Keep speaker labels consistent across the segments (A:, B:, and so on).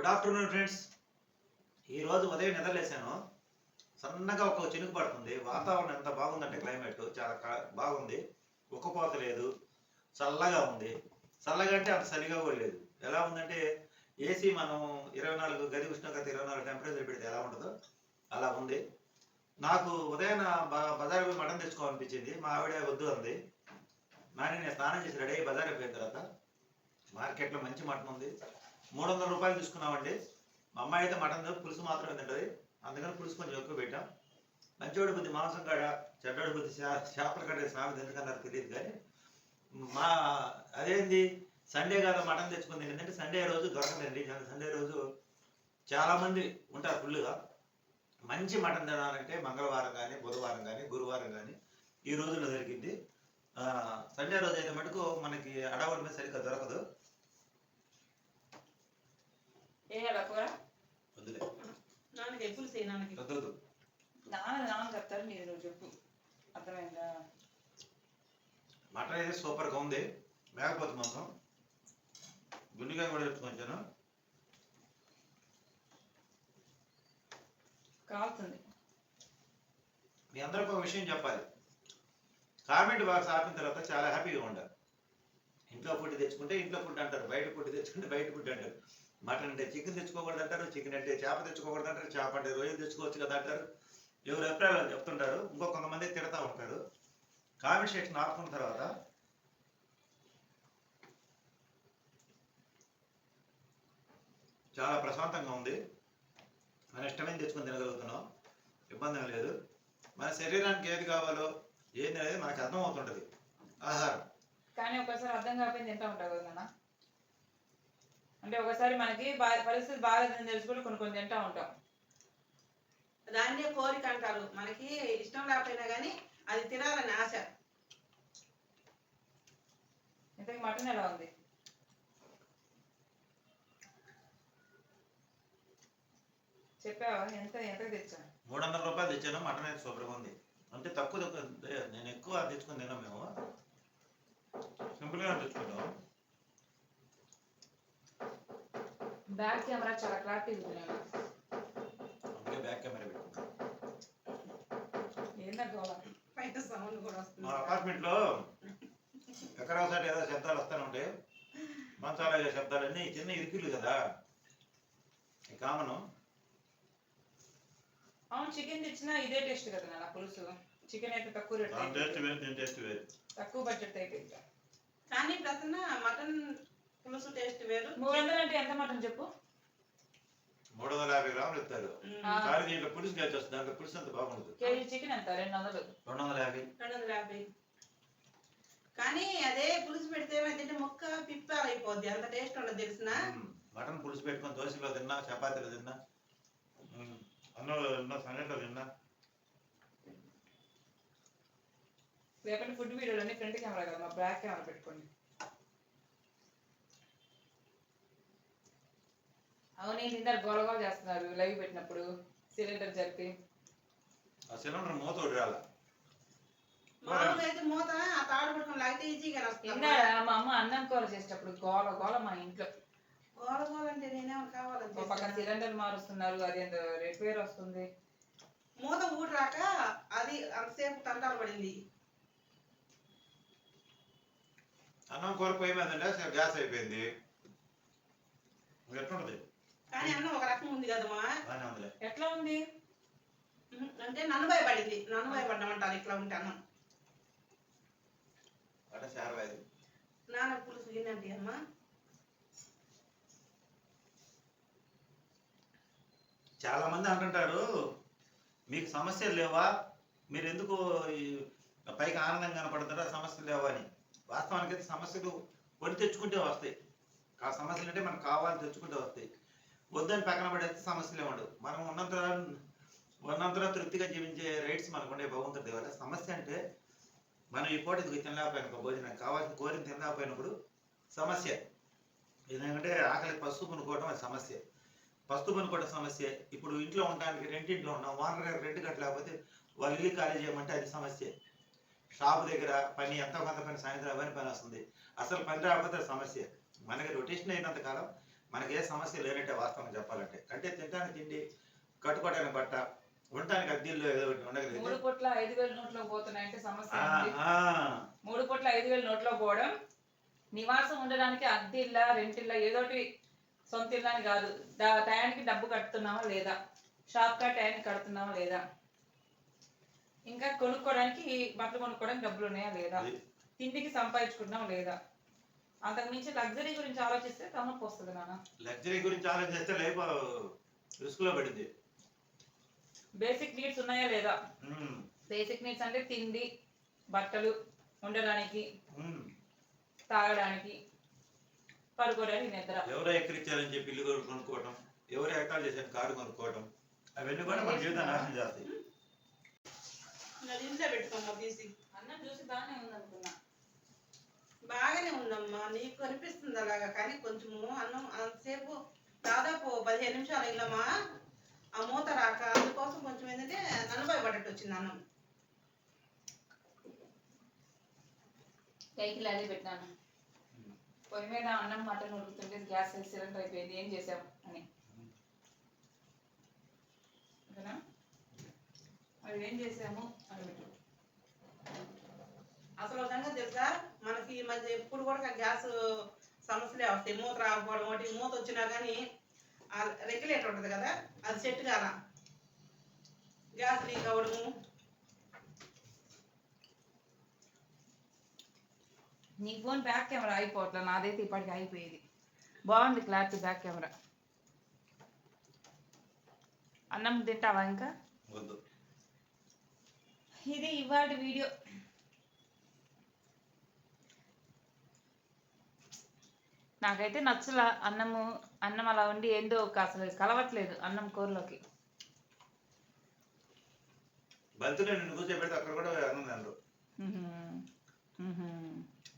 A: Good afternoon friends ఈరోజు ఉదయం నిద్రలేసాను సన్నగా ఒక చినుకు పడుతుంది. వాతావరణం ఎంత బాగుందంటే క్లైమేట్ చాలా బాగుంది. ఉక్కపోత లేదు. చల్లగా ఉంది. చల్లగా అంటే అంత చలిగా కూడా లేదు. ఎలా ఉందంటే ఏసీ మనం ఇరవై నాలుగు గది ఉష్ణోగ్రత ఇరవై నాలుగు టెంపరేచర్ పెడితే ఎలా ఉంటుందో అలా ఉంది. నాకు ఉదయం బజార్ పోయి మటన్ తెచ్చుకోవాలనిపించింది. మా ఆవిడ వద్దు అంది. నాని నేను స్నానం చేసి రెడీ అయ్యి బజార్ పోయిన తర్వాత మార్కెట్లో మంచి మటన్ ఉంది. మూడు వందల రూపాయలు తీసుకున్నామండి. మా అమ్మాయి అయితే మటన్ పులుసు మాత్రమే తింటుంది. అందుకని పులుసు కొంచెం ఎక్కువ పెట్టాం. మంచోడి బుద్ధి మాంసం కాడ చెడ్డోడి బుద్ధి చేపల కాడ సామెత ఎందుకన్నారు తెలియదు కానీ మా అదేంది? సండే కాదు మటన్ తెచ్చుకుంది ఏంటంటే సండే రోజు దొరకదండి. సండే రోజు చాలామంది ఉంటారు ఫుల్గా మంచి మటన్ తినాలంటే మంగళవారం కానీ బుధవారం కానీ గురువారం కానీ ఈ రోజుల్లో దొరికింది సండే రోజు అయితే మటుకు మనకి అడవుల మీద సరిగ్గా దొరకదు. వద్దులే.
B: నాన్నకి
A: వద్దు.
C: నాన్న నాన్న చెప్తారు మీరు నువ్వు చెప్పు. అర్థమైందా?
A: మటన్ అయితే సూపర్గా ఉంది. మేకపోతే మొత్తం గుండెకాయ కూడా తెచ్చుకొచ్చాను
C: కాలుతుంది.
A: మీ అందరికీ ఒక విషయం చెప్పాలి. కామెంట్ బాక్స్ ఆపిన తర్వాత చాలా హ్యాపీగా ఉండాలి. ఇంట్లో ఫుడ్ తెచ్చుకుంటే ఇంట్లో ఫుడ్ అంటారు బయట ఫుడ్ తెచ్చుకుంటే బయట ఫుడ్ అంటారు. మటన్ అంటే చికెన్ తెచ్చుకోకూడదు అంటారు చికెన్ అంటే చేప తెచ్చుకోకూడదు అంటారు చేప అంటే రొయ్యలు తెచ్చుకోవచ్చు కదా అంటారు. ఎవరు అభిప్రాయాలు చెప్తుంటారు ఇంకో కొంతమంది తిడతా ఉంటారు. కామెంట్ సెక్షన్ ఆపుకున్న తర్వాత చాలా ప్రశాంతంగా ఉంది. మన ఇష్టమైన తెచ్చుకొని తినగలుగుతున్నాం. ఇబ్బంది లేదు. మన శరీరానికి ఏది కావాలో ఏంది అనేది మనకు అర్థం అవుతుంటది ఆహారం.
C: కానీ ఒకసారి అర్థం కాకపోయింది తింటా ఉంటావు కదా అంటే ఒకసారి మనకి బాగా పరిస్థితి బాగాలేదని తెలుసుకుని కొన్ని కొన్ని తింటా ఉంటాం.
B: దాన్నే కోరిక అంటారు. మనకి ఇష్టం లేకపోయినా కానీ అది తినాలని ఆశ.
C: ఇంతకీ మటన్ ఎలా ఉంది? చెప్పావా? ఎంత ఎంత తెచ్చా
A: మూడు వందల రూపాయలు తెచ్చాను. మటన్ అయితే సూపర్గా ఉంది. అంటే తక్కువ నేను ఎక్కువ తెచ్చుకొని తిన్నాం మేము. సింపుల్గా తెచ్చుకుంటాం.
C: బ్యాక్ కెమెరా చాలా క్లారిటీ ఉంది నాన్న.
A: అందుకే బ్యాక్ కెమెరా పెట్టుకున్నాం
C: ఏందా గోళ
B: పైన సౌండ్ కూడా
A: మా
B: వస్తుంది
A: అపార్ట్మెంట్లో ఎక్కడ ఒకసారి ఏదో శబ్దాలు వస్తూనే ఉంటాయి మంచాల శబ్దాలన్నీ చిన్న ఇరుకులు కదా. కామను.
C: అవును చికెన్ తెచ్చినా ఇదే టేస్ట్ కదా నాన్న పులుసు. చికెన్ అయితే తక్కువ రేట్
A: టేస్ట్ వేరు టేస్ట్ వేరు.
C: తక్కువ బడ్జెట్ అయిపోయింది.
B: కానీ ప్రసన్న మటన్ పులుసు టేస్ట్ వేరు.
C: మూడు వందలు అంటే ఎంత మటన్ చెప్పు?
A: మూడు వందల యాభై గ్రాములు ఇస్తారు. కానీ దీంట్లో పులుసు కలిసి వస్తుంది దాంట్లో పులుసు అంత బాగుండదు.
C: కేజీ చికెన్ ఎంత? రెండు వందలు.
A: రెండు వందల యాభై.
B: రెండు వందల యాభై. కానీ అదే పులుసు పెడితే ఏమైందంటే ముక్క పిప్పాలు అయిపోద్ది అంత టేస్ట్ ఉండదు తెలిసిన.
A: మటన్ పులుసు పెట్టుకొని దోశలో తిన్నా చపాతీలో తిన్నా. అన్నంలో తిన్నా సంగట్లో తిన్నా.
C: రేపటి ఫుడ్ వీడియోలన్నీ ఫ్రంట్ కెమెరా కదా మా బ్యాక్ కెమెరా పెట్టుకోండి. అవును ఏంటి గోల గోల చేస్తున్నారు లైవ్ పెట్టినప్పుడు సిలిండర్ జరిపి.
A: ఆ సిలిండర్ మూత ఒకటి రాల
B: మామూలుగా అయితే మూత ఆ తాడు పట్టుకొని లాగితే ఈజీగా
C: మా అమ్మ అన్నం కూర చేసేటప్పుడు గోల గోల మా ఇంట్లో.
B: గోల గోల అంటే కావాలని
C: ఒక పక్క. సిలిండర్ మారుస్తున్నారు అదేందో రిపేర్ వస్తుంది.
B: మూత ఊడి రాక అది అంతసేపు తంటాలు పడింది.
A: అన్నం కూర మీద సరే గ్యాస్ అయిపోయింది. ఎట్లుంటది?
B: కానీ అన్నం ఒక రకం ఉంది కదమ్మా
C: ఎట్లా ఉంది?
B: అంటే నన్ను భయపడింది. నన్ను భయపడ్డామంటారు ఇట్లా ఉంటే అన్నం. నాన్న పులుసు తినండి అమ్మా.
A: చాలా మంది అంటుంటారు మీకు సమస్యలు లేవా? మీరు ఎందుకు పైకి ఆనందంగా కనపడుతుంటారా సమస్యలు లేవా అని. వాస్తవానికి అయితే సమస్యలు కొని తెచ్చుకుంటే వస్తాయి. ఆ సమస్యలు అంటే మనకు కావాలి తెచ్చుకుంటే వస్తాయి. వద్దని పక్కన పడేస్తే సమస్యలు ఉండవు. మనం ఉన్నంత ఉన్నంతలో తృప్తిగా జీవించే రైట్స్ మనకు ఉండే భగవంతుడి వల్ల సమస్య అంటే మనం ఈ పూట ఇది తినలేకపోయిన భోజనం కావాల్సిన కోరిక తినలేకపోయినప్పుడు సమస్య. ఎందుకంటే ఆకలి పసుపు కొనుక్కోవడం అది సమస్య. పసుపు పనుకోవడం సమస్య. ఇప్పుడు ఇంట్లో ఉండడానికి రెంటింట్లో ఉన్నాం. ఓనర్ గారు రెంట్ కట్టలేకపోతే వాళ్ళు ఇల్లు ఖాళీ చేయమంటే అది సమస్య. షాప్ దగ్గర పని ఎంతో కొంత పని సాయంత్రం అవన్నీ పని వస్తుంది? అసలు పని రాకపోతే సమస్య. మనకి రొటేషన్ అయినంత కాలం మనకి ఏ సమస్య లేనట్టే వాస్తవం చెప్పాలంటే అంటే తినడానికి తిండి కట్టుకోవడానికి బట్ట ఉండటానికి అద్దెల్లో ఏదో ఒకటి
C: మూడు పూట్ల ఐదు వేలు నోట్లో పోతున్నాయంటే సమస్య మూడు పూట్ల ఐదు వేలు నోట్లో పోవడం నివాసం ఉండడానికి అద్దె ఇల్లా రెంట్ ఇల్లా ఏదోటి సొంత అని కాదు. దా- టయానికి డబ్బు కడుతున్నావా లేదా? షాప్ కా టయానికి కడుతున్నావా లేదా? ఇంకా కొనుక్కోవడానికి బట్టలు కొనుక్కోవడానికి డబ్బులు ఉన్నాయా లేదా?
A: అది.
C: తిండికి సంపాదించుకుంటున్నావా లేదా? అంతకు మించి లగ్జరీ గురించి ఆలోచిస్తే తమకు వస్తుంది నాన్న.
A: లగ్జరీ గురించి ఆలోచిస్తే లైఫ్ రిస్క్లో పడింది.
C: బేసిక్ నీడ్స్ ఉన్నాయా లేదా? బేసిక్ నీడ్స్ అంటే తిండి బట్టలు ఉండడానికి. తాగడానికి పడుకోవడానికి నిద్ర.
A: ఎవరో ఎక్కడిచ్చారని చెప్పి ఇల్లు కొను- కొనుక్కోవటం ఎవరో ఎక్కడ చేశారు కారు కొనుక్కోవటం అవన్నీ కూడా మన జీవితం నాశనం చేస్తాయి.
B: ఇంట్లో పెట్టుకోమ్మా తీసి
C: అన్నం చూసి బాగానే ఉంది అనుకున్నా
B: బాగానే ఉందమ్మా నీకు కనిపిస్తుంది అలాగా. కానీ కొంచెము అన్నం అంతసేపు దాదాపు పదిహేను నిమిషాలు అయిందమ్మా. ఆ మూత రాక అందుకోసం కొంచెం ఏంటంటే నలభై పడ్డట్టు వచ్చింది అన్నం.
C: కైకి అదే పెట్టాను పొయ్యి మీద అన్నం మటన్ ఉడుకుతుంటే గ్యాస్ సిలిండర్ అయిపోయింది. ఏం చేసాం అని. ఓకేనా? మరి ఏం చేసాము? అని పెట్టు
B: అసలు సంగతి తెలుసా? మనకి ఈ మధ్య ఎప్పుడు కూడా గ్యాస్ సమస్యలే వస్తాయి. మూత రాకపోవడం ఒకటి మూత వచ్చినా కానీ ఆ రెగ్యులేటర్ ఉంటుంది కదా అది సెట్ కాల గ్యాస్ లీక్ అవ్వడము.
C: నీ ఫోన్ బ్యాక్ కెమెరా అయిపోవట్లే నాదైతే ఇప్పటికి అయిపోయేది. బాగుంది క్లారిటీ బ్యాక్ కెమెరా. అన్నం తింటావా ఇంకా? ఇది ఇవాటి వీడియో. నాకైతే నచ్చల అన్నము అన్నం అలా ఉండి ఏందో ఒక అసలు కలవట్లేదు అన్నం కూరలోకి.
A: బంతిలో నిన్ను కూర్చోబెడితే అక్కడ కూడా అన్నం తినరు.
C: మ్మ్. మ్మ్.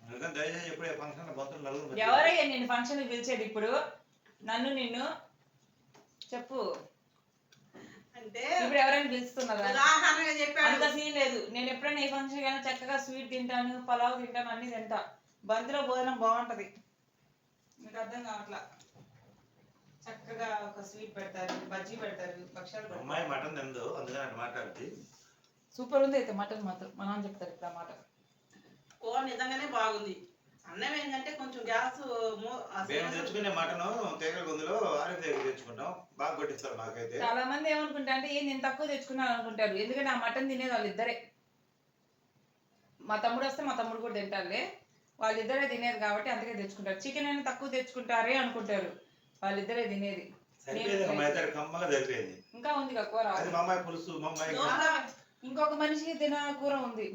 A: అందుకని దయచేసి ఎప్పుడే ఫంక్షన్ బంతులు నలుగురు
C: ఎవరయ్యా నేను ఫంక్షన్ పిలిచేది ఇప్పుడు? నన్ను నిన్ను? చెప్పు.
B: అంటే
C: ఇప్పుడు ఎవరైనా పిలుస్తున్నారా? అంత సీన్ లేదు. నేను ఎప్పుడైనా ఏ ఫంక్షన్ కానీ చక్కగా స్వీట్ తింటాను పలావ్ తింటాను అన్ని తింటా. బంతిలో భోజనం బాగుంటది. మీకు అర్థం కావట్లా. చక్కగా ఒక స్వీట్ పెడతారు బజ్జీ పెడతారు పెడతారు.
A: అమ్మాయి మటన్ తిందు అందుకని అట్లా మాట్లాడుతుంది
C: సూపర్ ఉంది అయితే మటన్ మాత్రం. మా నాన్న చెప్తారు ఇప్పుడు మాట.
B: కూర నిజంగానే బాగుంది. అన్నం ఏంటంటే కొంచెం గ్యాస్
A: మేము తెచ్చుకునే మటన్ తేగల గుందులో ఆరోగ్య దగ్గర తెచ్చుకుంటాం. బాగా కొట్టిస్తారు నాకైతే
C: చాలా మంది ఏమనుకుంటా అంటే ఏం నేను తక్కువ తెచ్చుకున్నాను అనుకుంటారు. ఎందుకంటే ఆ మటన్ తినేది వాళ్ళిద్దరే. మా తమ్ముడు వస్తే మా తమ్ముడు కూడా తింటారులే. వాళ్ళిద్దరే తినేది కాబట్టి అందుకే తెచ్చుకుంటారు. చికెన్ అయినా తక్కువ తెచ్చుకుంటారే అనుకుంటారు. వాళ్ళిద్దరే తినేది. ఇంకా ఉంది కూర? ఇంకొక మనిషికి తిన కూర ఉంది.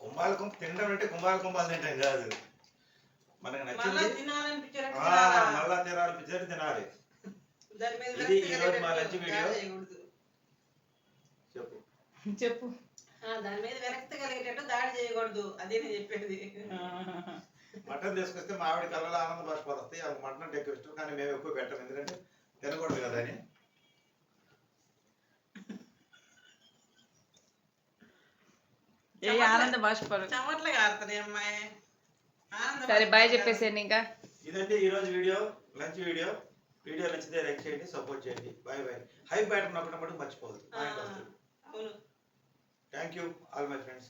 A: కుంభాలు కుంభ తినడం అంటే కుంభాలు కుంభాలు తింటాం కాదు. మనకు నచ్చింది? మళ్ళా తినాలనిపించేది తినాలి. ఇది
B: విరక్తి
A: ఈ రోజు మా లంచ్ వీడియో. చెప్పు.
C: చెప్పు.
B: దాని మీద విరక్తి కలిగేటట్టు దాడి చేయకూడదు అదే నేను చెప్పేది.
A: మటన్ తీసుకొస్తే మా ఆవిడ కళ్ళలో ఆనంద బాష్పాలు వస్తాయి ఆమె మటన్ అంటే ఎక్కువ ఇష్టం కానీ మేము ఎక్కువ పెట్టాం ఎందుకంటే తినకూడదు కదా అని.
C: ఏ ఆనంద బాష్పాలు.
B: చెమట్లు కారుతున్నాయి అమ్మాయి. ఆనందం
C: సరే బాయ్ చెప్పేసేయండి ఇంకా.
A: ఇదంటే ఈ రోజు వీడియో లంచ్ వీడియో. వీడియో నచ్చితే లైక్ చేయండి సపోర్ట్ చేయండి. Bye bye. హై బ్యాటర్ నొక్కడం మటుకు మర్చిపోదు
B: ఆ, అవును.
A: Thank you all my friends